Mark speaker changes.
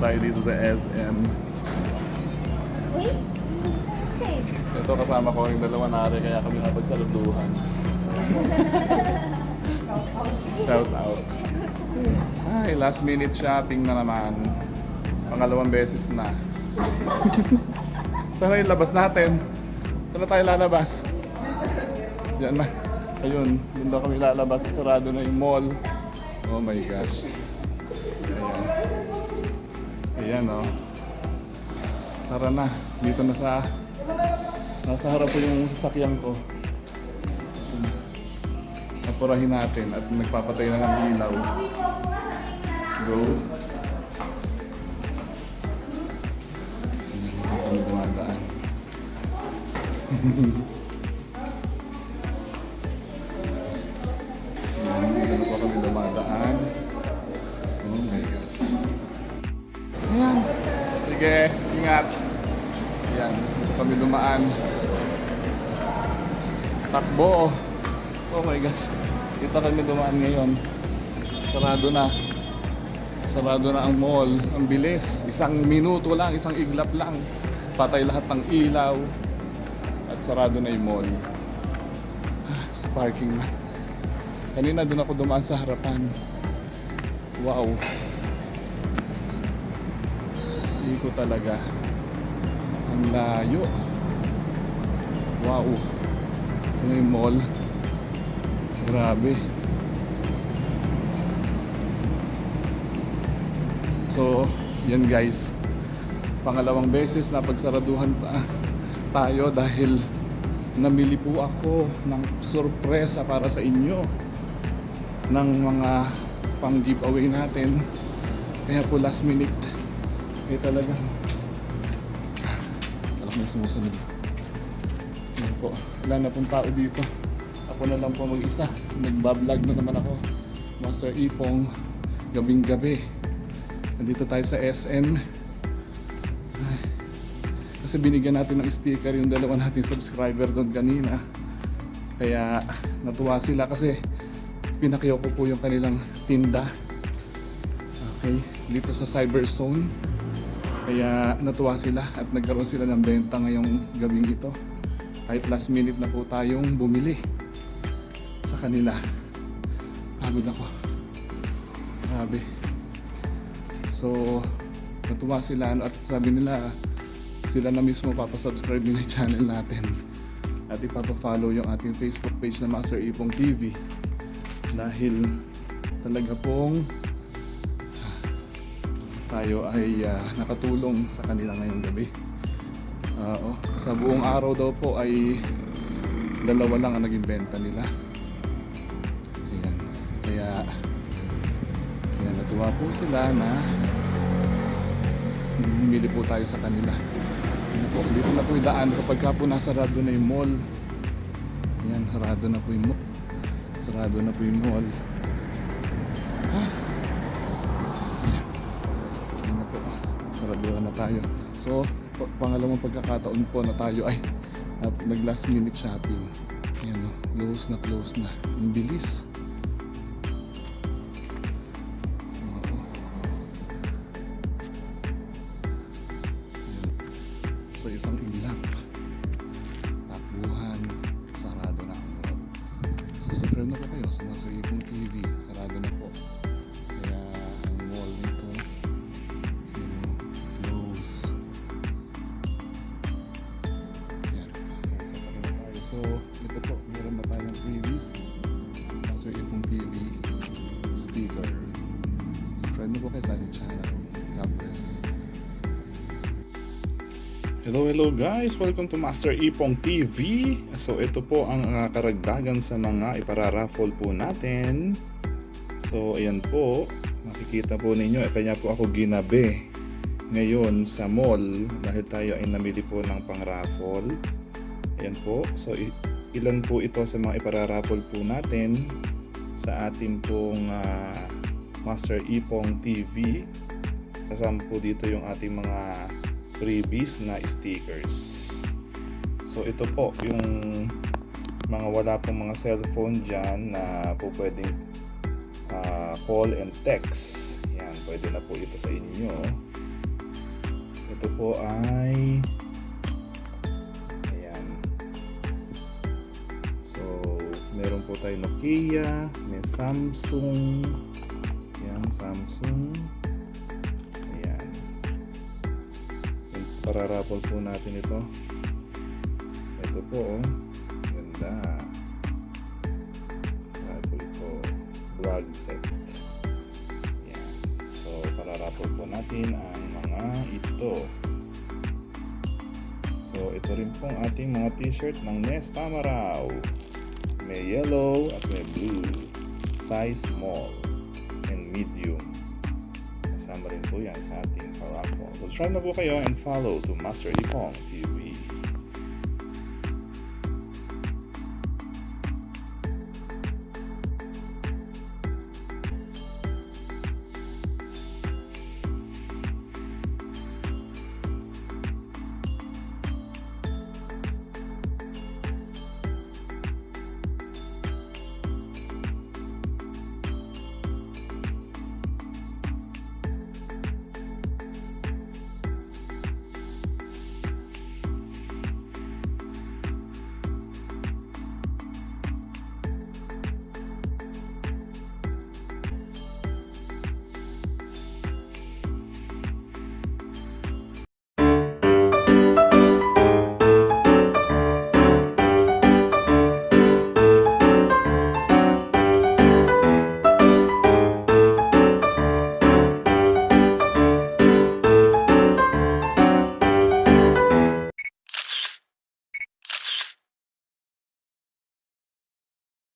Speaker 1: Tayo dito sa SM.
Speaker 2: Wait. Okay.
Speaker 1: Ito kasama ko yung dalawa nari kaya kami napagsaraduhan. Shout out. Ay, last minute shopping na naman. Pangalawang beses na. Saan na yung labas natin? Saan na tayo lalabas? Yan na. Ayun, doon daw kami lalabas. Sarado na yung mall. Oh my gosh. Ayan. Ayan oh. Tara na. Dito na sa... Nasa harap po yung sasakyan ko. Napurahin natin at nagpapatay na ng ilaw. Let's go. Ayan, dumadaan. Sige, ingat. Ayan, dito kami dumaan. Takbo. Oh my gosh. Dito kami dumaan ngayon. Sarado na. Sarado na ang mall. Ang bilis. Isang minuto lang, isang iglap lang. Patay lahat ng ilaw. At sarado na yung mall. Ah, Sa parking na. Kanina doon ako dumaan sa harapan. Wow. Hindi ko talaga. Ang layo. Wow. Ito na yung mall. Grabe. So, yan guys. Pangalawang beses na pagsaraduhan pa tayo dahil namili po ako ng sorpresa para sa inyo ng mga pang giveaway natin. Kaya po last minute eh talaga alam may sumusunod. Yan po. Wala na pong tao dito. Ako na lang po mag-isa. Nagbablog na naman ako. Master Ipong. Gabing gabi. Nandito tayo sa SN. Kasi binigyan natin ng sticker yung dalawa nating subscriber doon kanina. Kaya natuwa sila kasi pinakyaw ko po yung kanilang tinda. Okay, dito sa Cyber Zone. Kaya natuwa sila at nagkaroon sila ng benta ngayong gabing ito. Kahit last minute na po tayong bumili sa kanila. Pagod ako. Grabe. So, natuwa sila at sabi nila sila na mismo papasubscribe nila yung channel natin at ipapafollow yung ating Facebook page na Master Ipong TV dahil talaga pong tayo ay ah, nakatulong sa kanila ngayong gabi. Ah, oh, sa buong araw daw po ay dalawa lang ang naging benta nila. Ayan. Kaya ayan, natuwa po sila na bumili po tayo sa kanila. Ayan po, dito na po yung daan kapag ka po nasarado na yung mall. Ayan, sarado na po yung mall. Sarado na po yung mall. Ah. Saraduhan na tayo. So, pa- pangalawang pagkakataon po na tayo ay at nag last minute shopping. Ayan o, close na close na. Ang bilis. So, isang iglap. Takbuhan. Sarado na ang mall. So, subscribe na po kayo sa Master Ipong TV. Sarado na po. Sa ating channel. God bless. Hello, hello guys! Welcome to Master Ipong TV. So, ito po ang uh, karagdagan sa mga ipararaffle po natin. So, ayan po. Makikita po ninyo, eh, kanya po ako ginabi ngayon sa mall dahil tayo ay namili po ng pang-raffle. Ayan po. So, ilan po ito sa mga ipararaffle po natin sa ating pong ah, Master Ipong TV. Kasama po dito yung ating mga freebies na stickers. So, ito po yung mga wala pong mga cellphone dyan na po pwedeng ah, call and text. Yan. pwede na po ito sa inyo. Ito po ay ayan. So, meron po tayo Nokia, may Samsung, Samsung, ayan. Pararapol po natin ito. Ito po, oh. Ganda. Raffle po. Vlog set. Yan. So, pararapol po natin ang mga ito. So, ito rin pong ating mga t-shirt ng Nest Tamaraw. May yellow at may blue. Size small medium. Kasama rin po yan sa ating. So, try na po kayo and follow to Master Ipong TV.